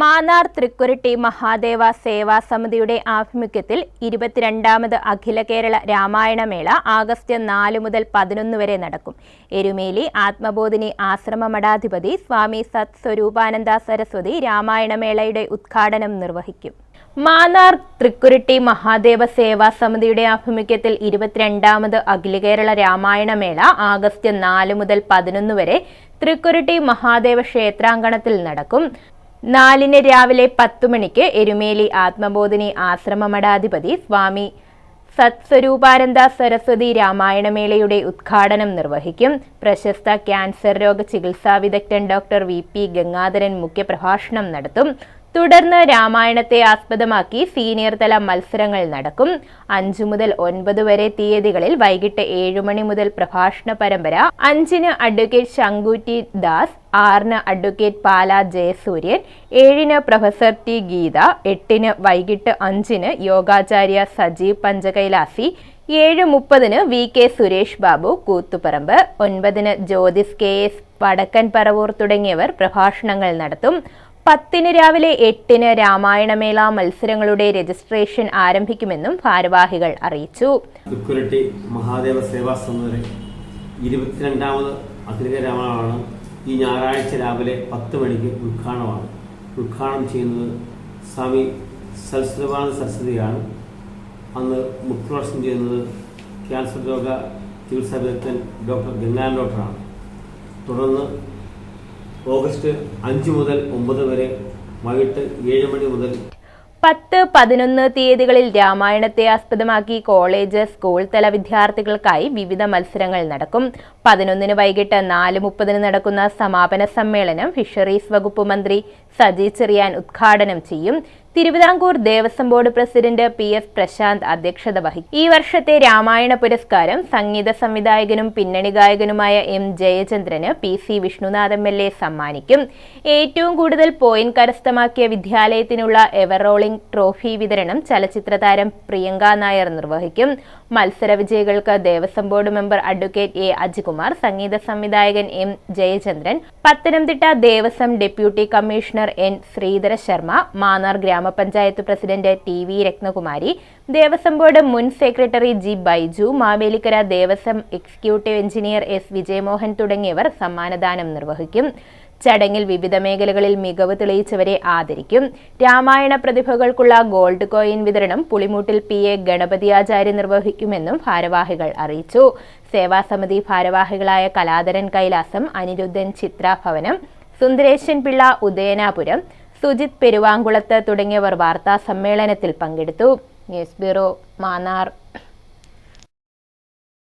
മാന്നാർ തൃക്കുരട്ടി മഹാദേവ സേവാ സമിതിയുടെ ആഭിമുഖ്യത്തിൽ ഇരുപത്തിരണ്ടാമത് അഖില കേരള രാമായണമേള ആഗസ്റ്റ് നാല് മുതൽ പതിനൊന്ന് വരെ നടക്കും. എരുമേലി ആത്മബോധിനി ആശ്രമ മഠാധിപതി സ്വാമി സത് സ്വരൂപാനന്ദ സരസ്വതി രാമായണമേളയുടെ ഉദ്ഘാടനം നിർവഹിക്കും. മാന്നാർ തൃക്കുരുട്ടി മഹാദേവ സേവാ സമിതിയുടെ ആഭിമുഖ്യത്തിൽ ഇരുപത്തിരണ്ടാമത് അഖില കേരള രാമായണമേള ആഗസ്റ്റ് നാല് മുതൽ പതിനൊന്ന് വരെ തൃക്കുരുട്ടി മഹാദേവ ക്ഷേത്രാങ്കണത്തിൽ നടക്കും. നാലിന് രാവിലെ പത്തു മണിക്ക് എരുമേലി ആത്മബോധിനി ആശ്രമ മഠാധിപതി സ്വാമി സത്സ്വരൂപാനന്ദ സരസ്വതി രാമായണമേളയുടെ ഉദ്ഘാടനം നിർവഹിക്കും. പ്രശസ്ത ക്യാൻസർ രോഗ ചികിത്സാ വിദഗ്ധൻ ഡോക്ടർ വി പി ഗംഗാധരൻ മുഖ്യപ്രഭാഷണം നടത്തും. തുടർന്ന് രാമായണത്തെ ആസ്പദമാക്കി സീനിയർ തല മത്സരങ്ങൾ നടക്കും. അഞ്ചു മുതൽ ഒൻപത് വരെ തീയതികളിൽ വൈകിട്ട് ഏഴു മണി മുതൽ പ്രഭാഷണ പരമ്പര. അഞ്ചിന് അഡ്വക്കേറ്റ് ശങ്കുറ്റി ദാസ് ആറിന് അഡ്വക്കേറ്റ് പാല ജയസൂര്യൻ ഏഴിന് പ്രൊഫസർ ടി ഗീത എട്ടിന് വൈകിട്ട് അഞ്ചിന് യോഗാചാര്യ സജീവ് പഞ്ചകൈലാസി ഏഴ് മുപ്പതിന് വി കെ സുരേഷ് ബാബു കൂത്തുപറമ്പ് ഒൻപതിന് ജ്യോതിസ് കെ എസ് വടക്കൻ പറവൂർ തുടങ്ങിയവർ പ്രഭാഷണങ്ങൾ നടത്തും. പത്തിന് രാവിലെ എട്ടിന് രാമായണമേള മത്സരങ്ങളുടെ രജിസ്ട്രേഷൻ ആരംഭിക്കുമെന്നും ഭാരവാഹികൾ അറിയിച്ചു. തൃക്കുരട്ടി മഹാദേവ സേവാ സമിതി ഇരുപത്തിരണ്ടാമത് അഖിലിക രാമായണമാണ്. ഈ ഞായറാഴ്ച രാവിലെ പത്ത് മണിക്ക് ഉദ്ഘാടനമാണ്. ഉദ്ഘാടനം ചെയ്യുന്നത് സ്വാമി സൽസ്രവാനന്ദ സരസ്വതിയാണ്. അന്ന് മുഖ്യപ്രവർത്തനം ചെയ്യുന്നത് ക്യാൻസർ രോഗ ചികിത്സാ വിദഗ്ധൻ ഡോക്ടർ ഗംഗാൻ ഡോക്ടറാണ്. തുടർന്ന് ഓഗസ്റ്റ് അഞ്ച് മുതൽ ഒമ്പത് വരെ വൈകിട്ട് ഏഴ് മണി മുതൽ. പത്ത് പതിനൊന്ന് തീയതികളിൽ രാമായണത്തെ ആസ്പദമാക്കി കോളേജ് സ്കൂൾ തല വിദ്യാർത്ഥികൾക്കായി വിവിധ മത്സരങ്ങൾ നടക്കും. പതിനൊന്നിന് വൈകിട്ട് നാല് മുപ്പതിന് നടക്കുന്ന സമാപന സമ്മേളനം ഫിഷറീസ് വകുപ്പ് മന്ത്രി സജി ചെറിയാൻ ഉദ്ഘാടനം ചെയ്യും. Thiruvithamkoor Devaswom board president P S Prashanth അധ്യക്ഷത വഹിക്കും ഈ വർഷത്തെ രാമായണ പുരസ്കാരം സംഗീത സംവിധായകനും പിന്നണി ഗായകനുമായ M Jayachandran P C Vishnunath M L A സമ്മാനിക്കും. ഏറ്റവും കൂടുതൽ പോയിന്റ് കരസ്ഥമാക്കിയ വിദ്യാലയത്തിനുള്ള എവറോളിംഗ് ട്രോഫി വിതരണം ചലച്ചിത്ര താരം പ്രിയങ്ക നായർ നിർവഹിക്കും. മത്സര വിജയികൾക്ക് Devaswom board member advocate A Ajikumar സംഗീത സംവിധായകൻ M Jayachandran Pathanamthitta Devaswom deputy commissioner N Sreedhara Sharma Mannar grama panchayat president T V Rathnakumari Devaswom board മുൻ secretary G Baiju Mavelikara Devaswom executive engineer S Vijayamohan തുടങ്ങിയവർ സമ്മാനദാനം നിർവഹിക്കും. ചടങ്ങിൽ വിവിധ മേഖലകളിൽ മികവ് തെളിയിച്ചവരെ ആദരിക്കും. രാമായണ പ്രതിഭകൾക്കുള്ള ഗോൾഡ് കോയിൻ വിതരണം പുളിമൂട്ടിൽ പി എ ഗണപതി ആചാര്യ നിർവഹിക്കുമെന്നും ഭാരവാഹികൾ അറിയിച്ചു. സേവാസമിതി ഭാരവാഹികളായ കലാധരൻ കൈലാസം അനിരുദ്ധൻ ചിത്രാഭവനം സുന്ദരേശൻ പിള്ള ഉദയനാപുരം സുജിത് പെരുവാങ്കുളത്ത് തുടങ്ങിയവർ വാർത്താ സമ്മേളനത്തിൽ പങ്കെടുത്തു. News bureau Mannar.